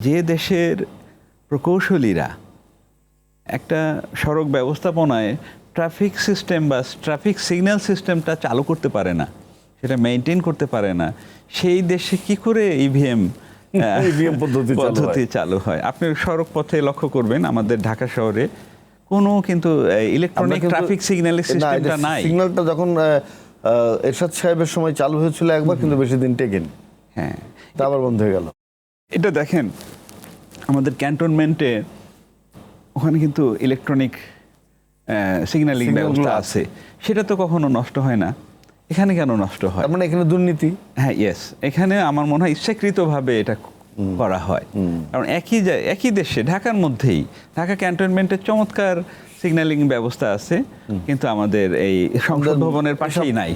যে দেশের প্রকৌশলীরা একটা সড়ক ব্যবস্থাপনায় ট্রাফিক সিস্টেম বা ট্রাফিক সিগন্যাল সিস্টেমটা চালু করতে পারে না সেটা মেনটেন করতে পারে না সেই দেশে কি করে E ইভিএম পদ্ধতি চালু হয়। পদ্ধতি চালু হয়? আপনি সড়ক পথে লক্ষ্য করবেন আমাদের ঢাকা শহরে কোনো কিন্তু ইলেকট্রনিক ট্রাফিক সিগন্যালের সিস্টেমটা নাই। সিগন্যালটা যখন এরশাদ সাহেবের সময় চালু হয়েছিল একবার কিন্তু বেশি দিন টেকেনি। হ্যাঁ। তা আবার বন্ধ হয়ে গেল। এটা দেখেন আমাদের ক্যান্টনমেন্টে ওখানে কিন্তু ইলেকট্রনিক সিগন্যালিং ব্যবস্থা আছে। সেটা তো কখনো নষ্ট হয় না। এখানে কেন নষ্ট হয়? মানে এখানে দুর্নীতি? হ্যাঁ ইয়েস এখানে আমার মনে হয় ইচ্ছাকৃতভাবে এটা করা হয়। কারণ একই একই দেশে ঢাকার মধ্যেই ঢাকা ক্যান্টনমেন্টের চমৎকার সিগন্যালিং ব্যবস্থা আছে কিন্তু আমাদের এই সংসদ ভবনের পাশেই নাই।